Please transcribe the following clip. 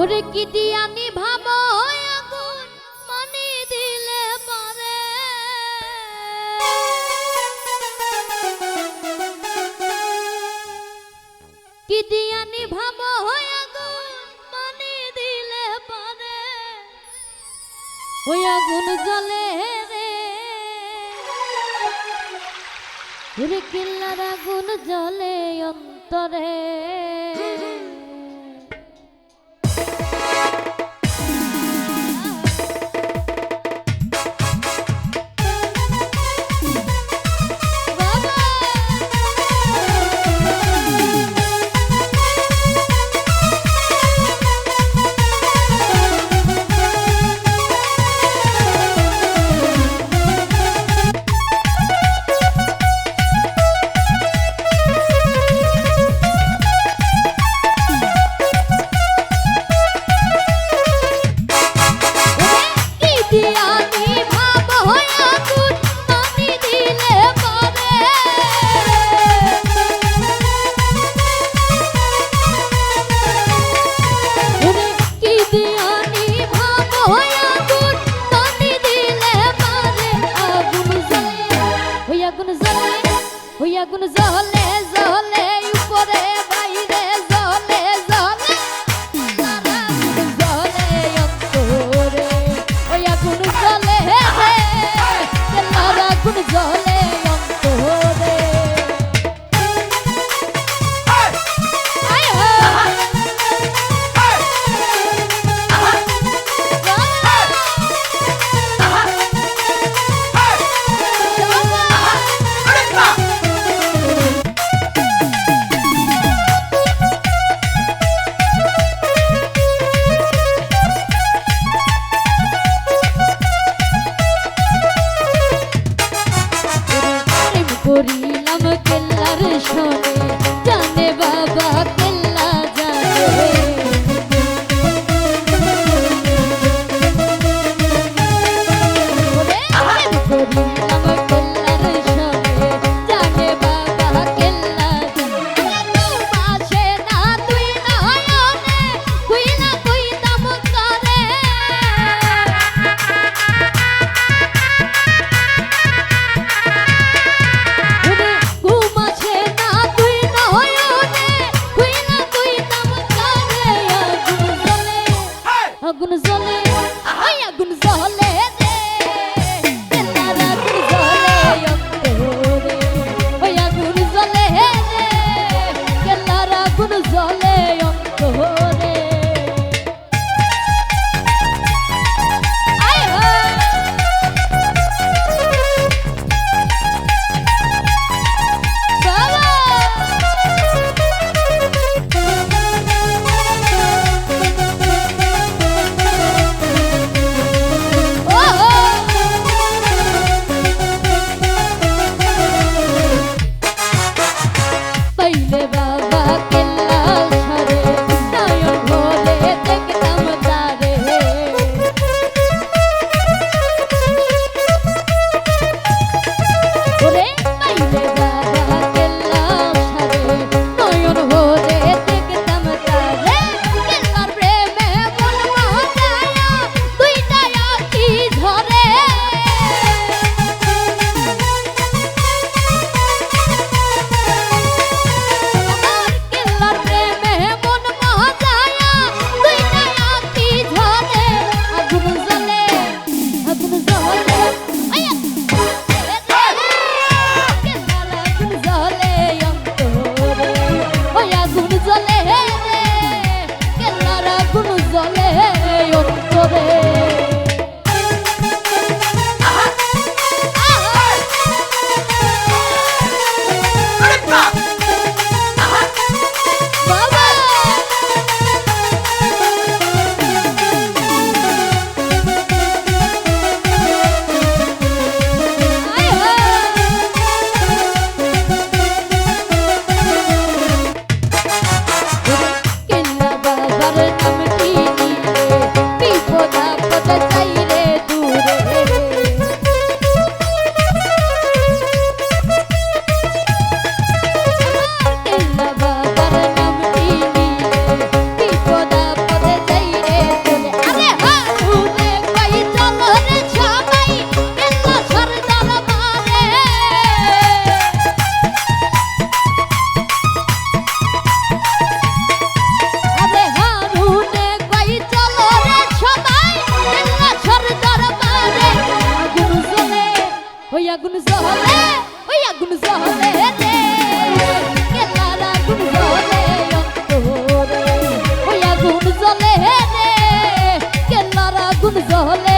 ওরে কি দিয়ানি ভাবো, আগুন মনে দিলে পারে। কি মনে দিলে পারে। ওই আগুন জ্বলে রে। ওরে কিল্লার আগুন জ্বলে অন্তরে। আগুন জলে জলে উপরে বাইরে জলে জলে জলে অন্তরে। ওই আগুন জলে আগুন জ্বলে। কেল্লার আগুন জ্বলে ওই আগুন জহলে ওই আগুন জহলে রে। কেলার আগুন জহলে অন্তরে। ওই আগুন জ্বলে রে। কেলার আগুন জহলে